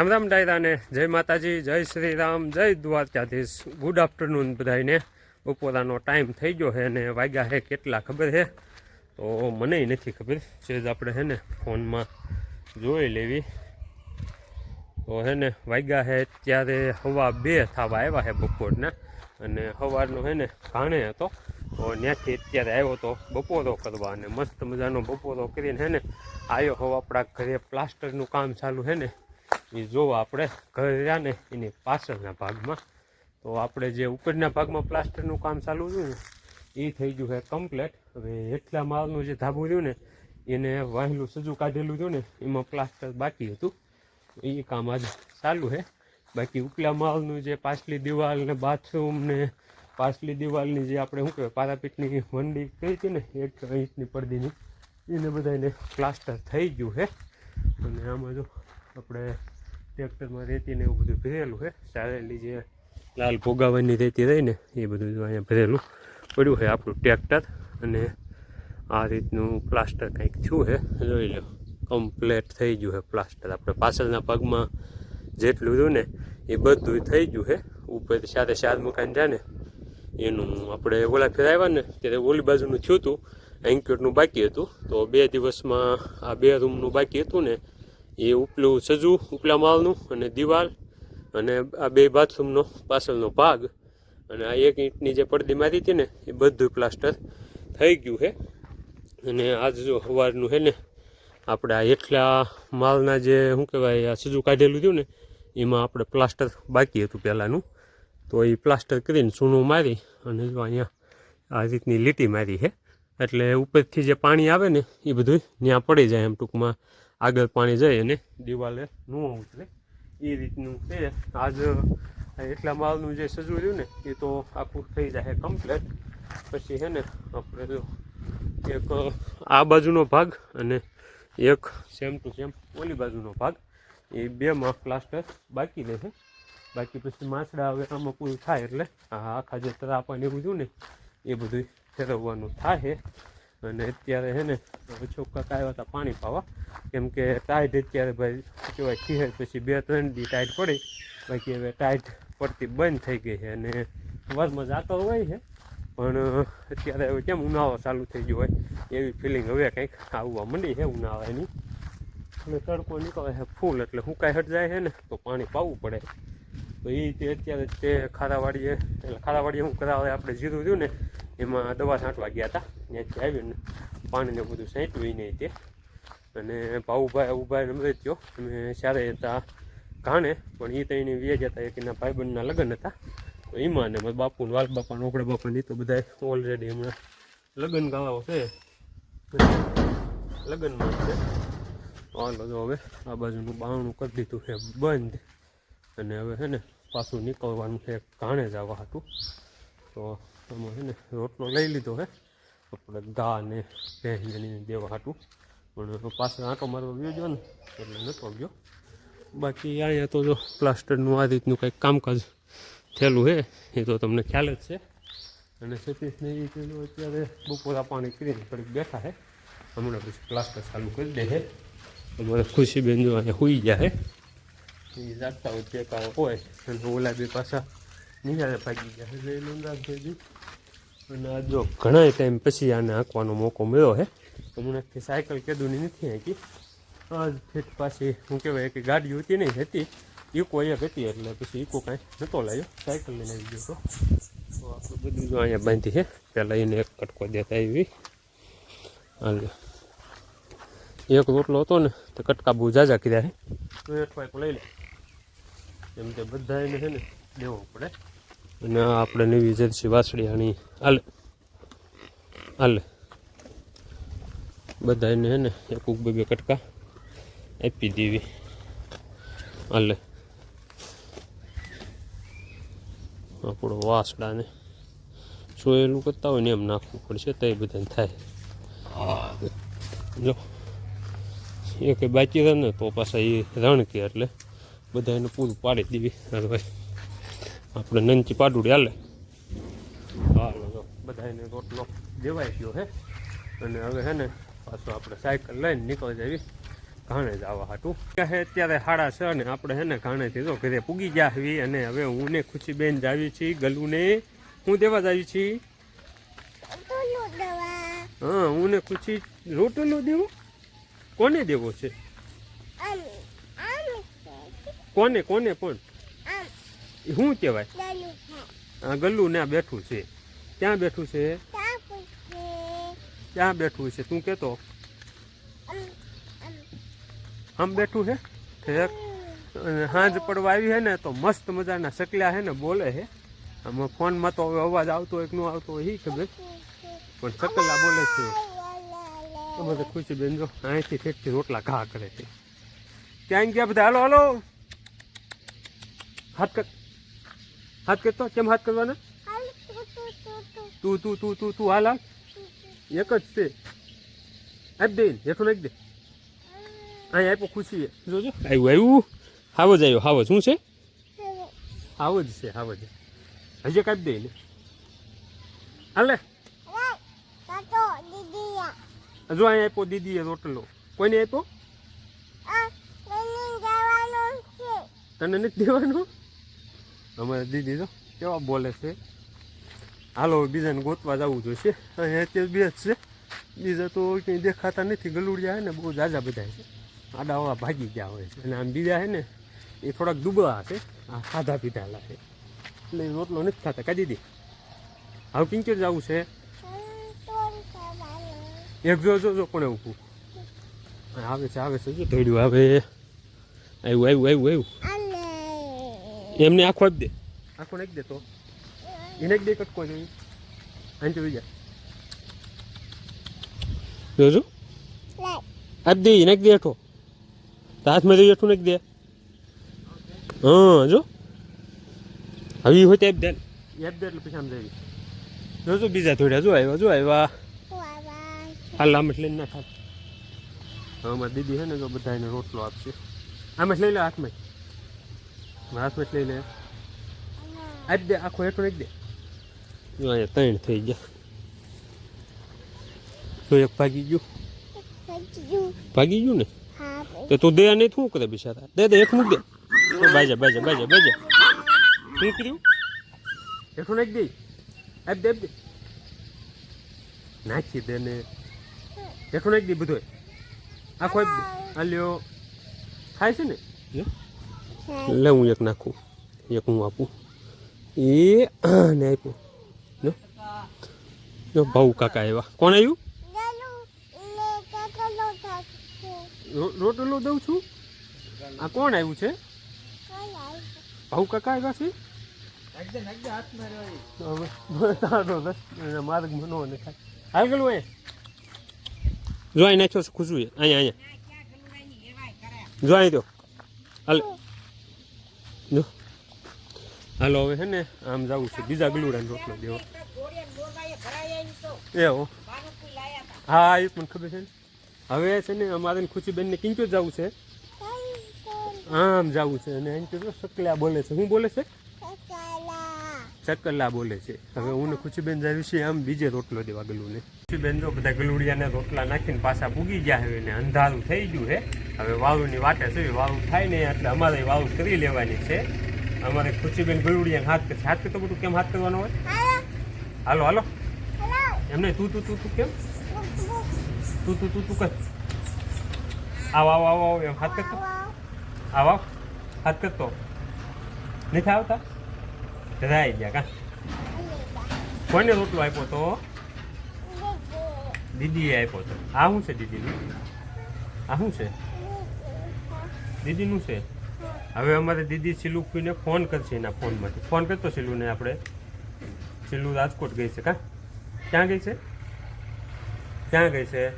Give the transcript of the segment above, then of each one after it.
રામ રામ ડાયરાને જય માતાજી, જય શ્રી રામ જય દ્વારકાધીશ. ગુડ આફ્ટરનૂન બધાને બપોરાનો ટાઈમ થઈ ગયો છે અને વાગ્યા છે કેટલા ખબર છે? તો મને નથી ખબર. જે જ આપણે છે ને ફોનમાં જોઈ લેવી. તો છે ને વાગ્યા છે ત્યારે હવા બે થવા આવ્યા છે બપોરના. અને સવારનો છે ને ઘાણે હતો. તો ત્યાંથી અત્યારે આવ્યો તો બપોરો કરવા અને મસ્ત મજાનો બપોરો કરીને છે ને આવ્યો હવા આપણા ઘરે પ્લાસ્ટરનું કામ ચાલુ છે ને. એ જો આપણે ઘરે રહ્યા ને એની પાછળના ભાગમાં, તો આપણે જે ઉપરના ભાગમાં પ્લાસ્ટરનું કામ ચાલુ થયું ને એ થઈ ગયું છે કમ્પ્લેટ હવે એટલા માળનું જે ધાબું રહ્યું ને, એને વાહેલું સજુ કાઢેલું હતું ને, એમાં પ્લાસ્ટર બાકી હતું. એ કામ આજે ચાલુ છે. બાકી ઉપલા માળનું જે પાછલી દિવાલ ને બાથરૂમ ને પાછલી દિવાલની જે આપણે શું કહેવાય પારાપીટની વંડી કરી હતી ને એક ઇંચની પડદીની, એને બધાને પ્લાસ્ટર થઈ ગયું છે. અને આમાં જો આપણે ટ્રેક્ટરમાં રેતીને એવું બધું ભરેલું છે. ચાલેલી જે લાલ ભોગાવાની રેતી રહી ને, એ બધું અહીંયા ભરેલું પડ્યું છે આપણું ટ્રેક્ટર. અને આ રીતનું પ્લાસ્ટર કંઈક થયું છે. જોઈ લો, કમ્પ્લેટ થઈ ગયું છે પ્લાસ્ટર. આપણે પાછળના પગમાં જેટલું રહ્યું ને, એ બધું થઈ ગયું છે. ઉપર સાથે શાદ મકાન છે ને, એનું આપણે ઓલા ફેરાવ્યા ને, ત્યારે ઓલી બાજુનું થયું હતું. એન્ક્યુટનું બાકી હતું. તો બે દિવસમાં આ બે રૂમનું બાકી હતું ને એ ઉપલું સજુ, ઉપલા માળનું અને દિવાલ અને આ બે બાથરૂમનો, પાછળનો ભાગ અને આ એક ઈંટની જે પડદી મારી હતી ને, એ બધું પ્લાસ્ટર થઈ ગયું છે. અને આજ જો સવારનું છે ને, આપણે આ એટલા માલના જે, શું કહેવાય, આ સજુ કાઢેલું થયું ને, એમાં આપણે પ્લાસ્ટર બાકી હતું પહેલાંનું. તો એ પ્લાસ્ટર કરીને સૂનું મારી અને જો અહીંયા આ રીતની લીટી મારી છે. એટલે ઉપરથી જે પાણી આવે ને, એ બધું ત્યાં પડી જાય એમ ટૂંકમાં. આગળ પાણી જાય અને દિવાલે ન ઉતરે એ રીતનું છે. આજ એટલા માલનું જે સજુ રહ્યું ને, એ તો આખું થઈ જાય કમ્પ્લેટ પછી છે ને, આપણે જો એક આ બાજુનો ભાગ અને એક સેમ ટુ સેમ ઓલી બાજુનો ભાગ. એ બેમાં પ્લાસ્ટર બાકી રહેશે બાકી પછી માછડા હવે આમાં પૂરું થાય એટલે આખા જે તરાપા એવું જોયું ને, એ બધું ફેરવવાનું થાય અને અત્યારે છે ને, હવે છોકરા આવ્યા હતા પાણી પાવા. કેમ કે ટાઈટ અત્યારે ભાઈ કહેવાય ખીહેર પછી બે ત્રણ દી ટાઈટ પડી. બાકી હવે ટાઈટ પડતી બંધ થઈ ગઈ છે અને વરમાં જતો હોય છે. પણ અત્યારે હવે કેમ ઉનાળો ચાલુ થઈ ગયો હોય, એવી ફિલિંગ હવે કંઈક આવવા માંડી છે ઉનાળાની. એટલે તડકો નીકળે છે ફૂલ એટલે હુકાઈ હટ જાય છે ને, તો પાણી પાવું પડે. તો એ તે અત્યારે તે ખારાવાડીએ, એટલે ખારાવાડીએ હું કરાવે, આપણે જીરું થયું ને એમાં દવા છાંટવા ગયા હતા ત્યાંથી આવીને પાણીને બધું નહીં તે. અને ભાઉભાઈ ઊભા અમે થયો. અમે સારે હતા ઘાણે, પણ એ તો એની વ્યાજ હતા એક એના ભાઈબંધના લગ્ન હતા. તો એમાં ને બાપુ વાલ બાપા નોકડે બાપાની તો બધા ઓલરેડી હમણાં લગ્ન ગાળાઓ છે. લગ્નમાં છે. હાલો તો હવે આ બાજુનું બાણું કરી દીધું છે બંધ. અને હવે છે ને પાછું નીકળવાનું છે ઘાણે જવા હતું તો આમાં છે ને રોટલો લઈ લીધો છે આપણે ગા ને ભેંસની દેવા હતું પણ પાછળ આંટો મારવા ગયો જો ને એટલે નતો ગયો બાકી અહીંયા તો જો પ્લાસ્ટરનું આ રીતનું કંઈક કામકાજ થયેલું છે એ તો તમને ખ્યાલ જ છે અને સતીશને એ પેલું અત્યારે બપોરા પાણી કરીને થોડીક બેઠા છે હમણાં પછી પ્લાસ્ટર ચાલુ કરી દે છે અમારે ખુશીબેન જો અહીંયા સુઈ ગયા છે એ જાગતા હોય જે કાંઈ હોય અને ઓલા બે પાછા નિહાળે ભાગી ગયા. એટલે થઈ ગઈ અને આ જો ઘણા ટાઈમ પછી આને આંકવાનો મોકો મળ્યો છે હમણાંથી સાયકલ કેદુની નથી આંકી આજ ફીટ પાછી શું કહેવાય કે ગાડી હતી નહીં, હતી. ઇકો એક હતી એટલે પછી ઇકો કાંઈ નહોતો લાવ્યો સાયકલ લઈને આવી ગયો તો તો આપણું બધું જો અહીંયા બાંધી છે પહેલાં એને એક કટકો દેતા આવી. હાલ. એક રોટલો હતો ને, તો કટકા બહુ જાજા કીધા છે તો એક પાઇપ લઈ લે. એમ કે બધા એને છે ને દેવો પડે. અને આપણે નવી જર્સી વાસળી આણી હાલ, હાલે. બધા એને છે ને, એક બે બે કટકા આપી દેવી. હાલે. આપણો વાસડાને સોયેલું કરતા હોય ને એમ નાખવું પડશે તો એ બધાને થાય. જો. એક બાકી રહે ને તો પાછા એ રણ કે એટલે બધા એને પૂરું પાડી દેવી. હાલ ભાઈ. આપણે નંચી પાડુડી હાલે. હાલો જો બધાને રોટલો દેવાઈ ગયો હે. અને હવે હે ને પાછો આપણે સાયકલ લઈને નીકળી જાવી. ઘાણે જવા હાટું. હે અત્યારે હાડા છે ને આપણે હે ને ઘાણેથી તો ઘરે પૂગી ગયા હવી અને હવે હું ને ખુશીબેન જાવી છીએ ગલુને. હું દેવા જાવી છી? હા હું ને ખુશી રોટલો દેવો? કોને દેવો છે? કોને કોને પણ શું કહેવાય? આ ગલ્લું ને આ બેઠું છે. ક્યાં બેઠું છે? ક્યાં બેઠું છે? તું કહેતો આમ બેઠું છે? ઠેક. અને સાંજ પડવા આવી છે ને તો મસ્ત મજાના સકલ્યા છે ને બોલે છે આમાં ફોનમાં તો હવે અવાજ આવતો હોય કે ન આવતો હોય એ ખબર. પણ સકલા બોલે છે. અમારે ખુશી બેન જો અહીંથી ઠેકથી રોટલા ઘા કરે છે. ક્યાં ગયા બધા? હાલો હાલો. હાથ કર. હાથ કરતો કેમ હાથ કરવાના? તું તું તું તું તું હાલ હાલ. એક જ છે. આપી દે હેઠું નાખી દે. અહીં આપ્યો ખુશી છે જોજો. આવ્યું આવ્યું હાવ જ આવ્યો હાવ જ. શું છે? હાવ જ છે હાવ જ. હજી કાપી દે ને હાલે જો અહીં આપ્યો દીદીએ રોટલો. કોઈને આપ્યો? તને નથી દેવાનો? અમારે દીદી તો કેવા બોલે છે? હાલો, બીજાને ગોતવા જવું જોઈશે અહીંયા અત્યારે બે જ છે. બીજા તો કંઈ દેખાતા નથી. ગલુડિયા ને, બહુ જાજા બધા છે. આડા આવા ભાગી ગયા હોય છે. અને આમ બીજા છે ને, એ થોડાક દુબળા છે. આ ખાધા પીધાલા છે. એટલે રોટલો નથી ખાતા. કા દીદી? હવે પિંચર જવું છે? એક જો જો કોને ઊભું? આવે છે આવે છે. જો ધોડ્યું આવે. આવ્યું આવ્યું આવ્યું આવ્યું એમને આખો આપી દે. આખો નાખી દે તો. એને દે કટકો જોઈએ આંટી જોઈ જાય જોજો આપી દે નાખી દે હેઠો. તો હાથમાં જોઈએ હેઠું નાખી દે. હા જો. હવે હોય તો આપી દે. આપી દે એટલે પછી આમ જઈ જોજો બીજા થોડા જો આવ્યા જો આવ્યા. હાલ આમ જ લઈને ના ખાત હા દીદી છે ને જો બધા એને રોટલો આપશે. આમ જ લઈ લે હાથમાં. હાથમાં જ લઈ લે. આપી દે આખો હેઠો નાખી દે. જો અહીંયા ત્રણ થઈ ગયા. તો એક ભાગી ગયું. ભાગી ગયું ને? તો તું દે નહીં શું કરે બિચારા દે દે એક મૂક દે. બાજા બાજા બાજા બાજા. શું કર્યું હેઠું નાખી દે. આપી દે આપી દે. નાખી દે ને. હેઠું નાખી દે બધો આખો આપી દે. હાલ્યો ખાય છે ને? લે. લે હું એક નાખું, એક હું આપું. એ ને આપ્યું. જો. જો ભાઉ કાકા આવ્યા. કોણ આવ્યું? રોટલો દઉં છું. આ કોણ આવ્યું છે? ભાઉ કાકા આવ્યા છે? માર્ગ મનો ને હાલ ગયેલું અહીંયા જો અહીં નાખ્યો છે ખુશું અહીંયા અહીંયા. જો અહીં તો. હાલ. જો. હાલો હવે છે ને આમ જવું છે. બીજા ગલુડાને રોટલો દેવો. એવો હા. એ પણ ખબર છે ને. હવે છે ને અમારે ખુશીબેનને કિંચો જવું છે. આમ જવું છે. અને એમ તો સકલા બોલે છે. શું બોલે છે? ચકલા બોલે છે. હવે હું ખુશીબેન જાવી છે આમ બીજે રોટલો દેવા ગલુને ખુશીબેન જો બધા ગલુડિયાને રોટલા નાખીને પાછા પૂગી ગયા હવે ને અંધારું થઈ ગયું છે. હવે વાવુની વાટે છે વાવું થાય ને એટલે અમારે વાવું કરી લેવાની છે. અમારે ખુશીબેન ગલુડિયાને હાથ કરશે હાથ કરતો બધું કેમ હાથ કરવાનો હોય? હાલો હાલો. એમને તું તું તું તું કેમ? તું તું તું તું કર. આવ, આવો આવો એમ હાથ કરતો? આવ હાથ કરતો? નથી આવતા? રાઈ ગયા કા? કોને રોટલો આપ્યો તો? દીદીએ આપ્યો તો. આ શું છે દીદીનું? આ શું છે? દીદીનું છે? હવે અમારે દીદી સિલુફીને ફોન કરશે એના ફોનમાંથી. ફોન કરતો સિલુને આપણે. સિલુ રાજકોટ ગઈ છે કા? ક્યાં ગઈ છે? ક્યાં ગઈ છે?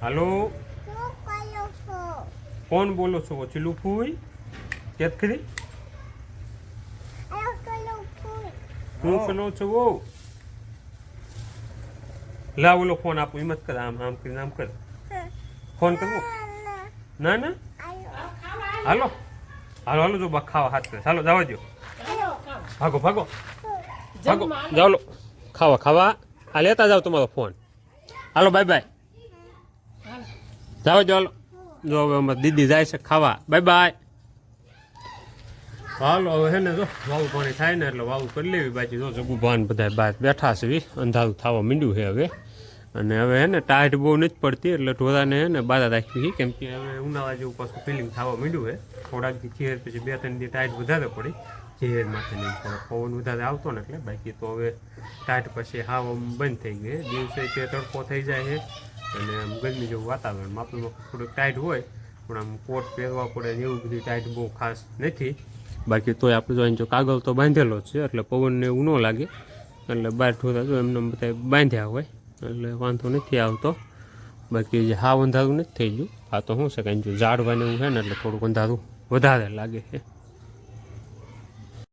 હાલો. કોણ બોલો છો? ચીલું ફૂઈ કેત ખરી હું કરો છો ઓ લા, ઓલો ફોન આપો, હિંમત કર, આમ આમ કરીને, આમ કર. ફોન કરવો ના ના. હાલો. હાલો હાલો, જો ખાવા હાથ કરે. હાલો, જવા દો ભાગો ભાગો. ભાગો. જાઓ ખાવા ખાવા. આ લેતા જાઓ તમારો ફોન. હાલો, બાય બાય. જાઓ જો હાલો. જો, હવે દીદી જાય છે ખાવા. Bye bye. હાલો, હવે હે ને જો, વાવું પાણી થાય ને એટલે વાવું કરી લેવી. બાકી જો જગુ બધા બહાર બેઠા છે. અંધારું થવા માંડ્યું છે હવે. અને હવે હે ને ટાઈટ બહુ નથી પડતી, એટલે ઢોરાને હે ને બાધા રાખવી છે. કેમ કે હવે ઉનાળા જેવું પાછું ફિલિંગ થવા માંડ્યું છે. થોડાક દી પછી બે ત્રણ દી ટાઈટ વધારે પડી. ચેર માટે નહીં થોડો પવન વધારે આવતો ને એટલે. બાકી તો હવે ટાઈટ પછી હાવ બંધ થઈ ગઈ દિવસે તે તડકો થઈ જાય છે. અને આમ ગરમી જેવું વાતાવરણ. માપનું થોડુંક ટાઈટ હોય, પણ આમ કોટ પહેરવા પડે એવું બધું ટાઈટ બહુ ખાસ નથી. બાકી તોય આપણે જો અહીં જો કાગળ તો બાંધેલો છે, એટલે પવનને એવું ન લાગે. એટલે બહાર ઠોતા જો એમને બધા બાંધ્યા હોય, એટલે વાંધો નથી આવતો. બાકી જે હાવ નથી થઈ ગયું. આ તો શું છે કે જો ઝાડવાને એવું છે ને, એટલે થોડુંક અંધારું વધારે લાગે છે.